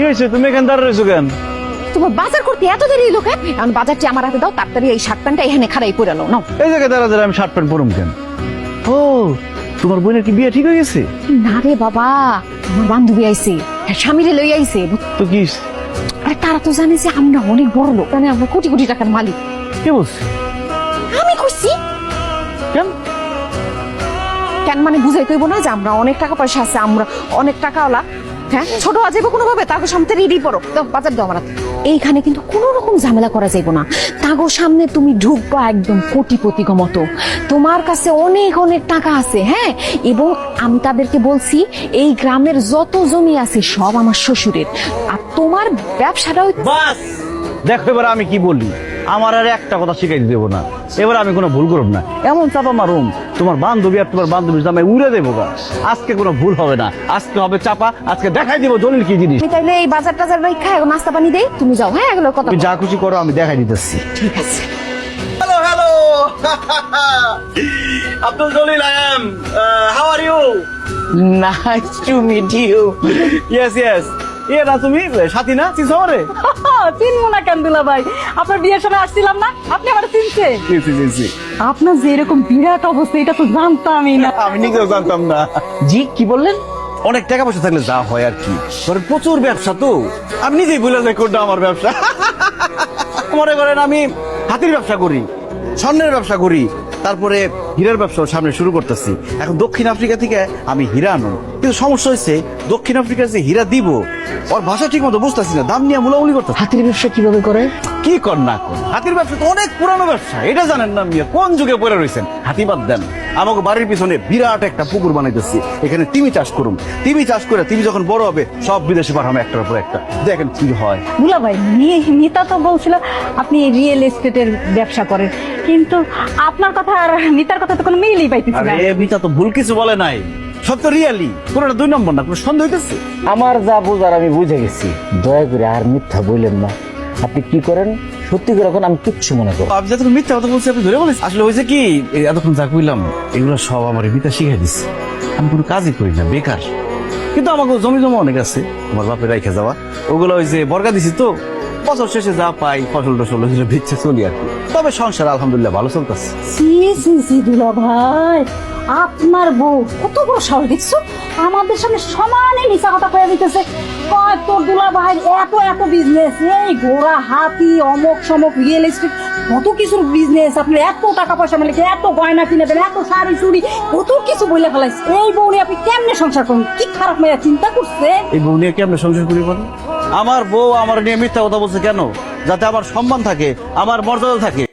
কি হয়েছে? তুমি এখানে রয়েছো কেন? তোমার বাজার করতে এত দেরি এখন বাজারটি আমার হাতে দাও তাড়াতাড়ি এই শার্ট প্যান্টটা এখানে পরে নাও নাও। এই জায়গায় দাঁড়া দাঁড়া আমি শার্ট প্যান্ট পরুম কেন? ও তোমার বোনের কি বিয়ে ঠিক হয়ে গেছে? না রে বাবা আমার বান্ধবী আইছে হ্যাঁ, স্বামীরে লই আইছে। তো কি? আরে তারা তো জানে যে আমরা অনেক বড় লোক মানে আমরা কোটি কোটি টাকার মালিক। কি বলছে? আমি কইছি কেন? কেন মানে বুঝাই কইব না যে আমরা অনেক টাকা পয়সা আছে আমরা অনেক টাকাওয়ালা। হ্যাঁ? ছোট আজেব কোনো ভাবে তাকে সামনে রেডি পড়ো। দাও, বাজার দাও আমার এইখানে কিন্তু কোনো রকম ঝামেলা করা যাইব না। তাগো সামনে তুমি ঢুকবা একদম কোটিপতি মতো। তোমার কাছে অনেক অনেক টাকা আছে হ্যাঁ? এবং আমি তাদেরকে বলছি, এই গ্রামের যত জমি আছে সব আমার শ্বশুরের। আর তোমার ব্যবসাটা ওই বাস! দেখো এবার আমি কি বলি। আমার আর একটা কথা শিখাই দেবো না। এবার আমি কোনো ভুল করব না। এমন চাপা মারুম তোমার বান্ধবী আর তোমার বান্ধবীর জামাই উড়ে দেবো গা। আজকে কোনো ভুল হবে না। আজকে হবে চাপা আজকে দেখাই দিব দলিল কি জিনিস। তাইলে এই বাজার টাজার রেখা নাস্তা পানি দেই তুমি যাও হ্যাঁ এগুলো কথা তুমি যা খুশি করো আমি দেখাই দিতেছি। ঠিক আছে। Hello. Abdul Jalil, I am. Uh, how are you? Nice to meet you yes yes তুমি সাথী না? চিনছো আমারে? চিনবো না কেন দুলা ভাই? আপনার বিয়ের সময় আসছিলাম না? আপনি আমার চিনছে? চিনছি চিনছি। আপনার যে এরকম বিরাট অবস্থা এটা তো জানতামই না। আমি নিজেও জানতাম না। জি কি বললেন? অনেক টাকা পয়সা থাকলে যা হয় আর কি। ধরেন প্রচুর ব্যবসা তো। আমি নিজেই বলে যাই কোনটা আমার ব্যবসা। মনে করেন আমি হাতির ব্যবসা করি স্বর্ণের ব্যবসা করি তারপরে হীরার ব্যবসা সামনে শুরু করতেছি। এখন দক্ষিণ আফ্রিকা থেকে আমি হীরা আনো কিন্তু সমস্যা হয়েছে দক্ষিণ আফ্রিকার যে হীরা দিব ওর ভাষা ঠিক মতো বুঝতেছি না দাম নিয়ে মুলামুলি করতে হাতির ব্যবসা কীভাবে করে? কি কর না কর। হাতির ব্যবসা তো অনেক পুরানো ব্যবসা এটা জানেন না মিয়া কোন যুগে পড়ে রয়েছেন হাতি বাদ দেন। আমাকে বাড়ির পিছনে বিরাট একটা পুকুর বানাইতেছি এখানে তিমি চাষ করুন তিমি চাষ করে তিমি যখন বড় হবে সব বিদেশে পাঠাবো একটার পর একটা। দেখেন কি হয়। দুলা ভাই নিতা তো বলছিল আপনি রিয়েল এস্টেটের ব্যবসা করেন। কিন্তু আপনার কথা আর নিতার কথা তো কোনো মিলই পাইতেছি আরে না মিতা তো ভুল কিছু বলে নাই। সব তো রিয়ালি? কোনটা দুই নম্বর না? কোনো সন্দেহ হইতেছে? আমার যা বোঝার আমি বুঝে গেছি। দয়া করে আর মিথ্যা বললেন না। আপনি কি করেন? সত্যি করে এখন আমি কিচ্ছু মনে করব আমি যতক্ষণ মিথ্যা কথা বলছি আপনি ধরে বলেছি আসলে হয়েছে কি এই এতক্ষণ যা কইলাম এগুলো সব আমার মিতা শিখাই দিচ্ছে আমি কোনো কাজই করি না বেকার। কিন্তু আমাকে জমি জমা অনেক আছে। আমার বাপের রাইখে যাওয়া। ওগুলো ওই যে বর্গা দিছি তো বছর শেষে যা পাই ফসল টসল ওগুলো বেচে চলি আর কি। তবে সংসার আলহামদুলিল্লাহ ভালো চলতেছে। সি সি সি দুলা ভাই আপনার বউ কত বড় সাহস দেখছ? আমাদের সামনে সমানে মিশা কথা কয়ে দিতেছে। কয় তোর দুলা ভাই এত এত বিজনেস এই ঘোড়া হাতি অমক সমক রিয়েল এস্টেট কত কিছুর বিজনেস আপনি এত টাকা পয়সা মানে এত গয়না কিনে দেন এত শাড়ি চুড়ি কত কিছু বলে ফেলাইছে। এই বউ নিয়ে আপনি কেমনে সংসার করুন কি খারাপ মেয়ে চিন্তা করছে? এই বউ নিয়ে কি আমরা সংসার করি বলেন? আমার বউ আমার নিয়ে মিথ্যা কথা বলছে কেন? যাতে আমার সম্মান থাকে, আমার মর্যাদা থাকে।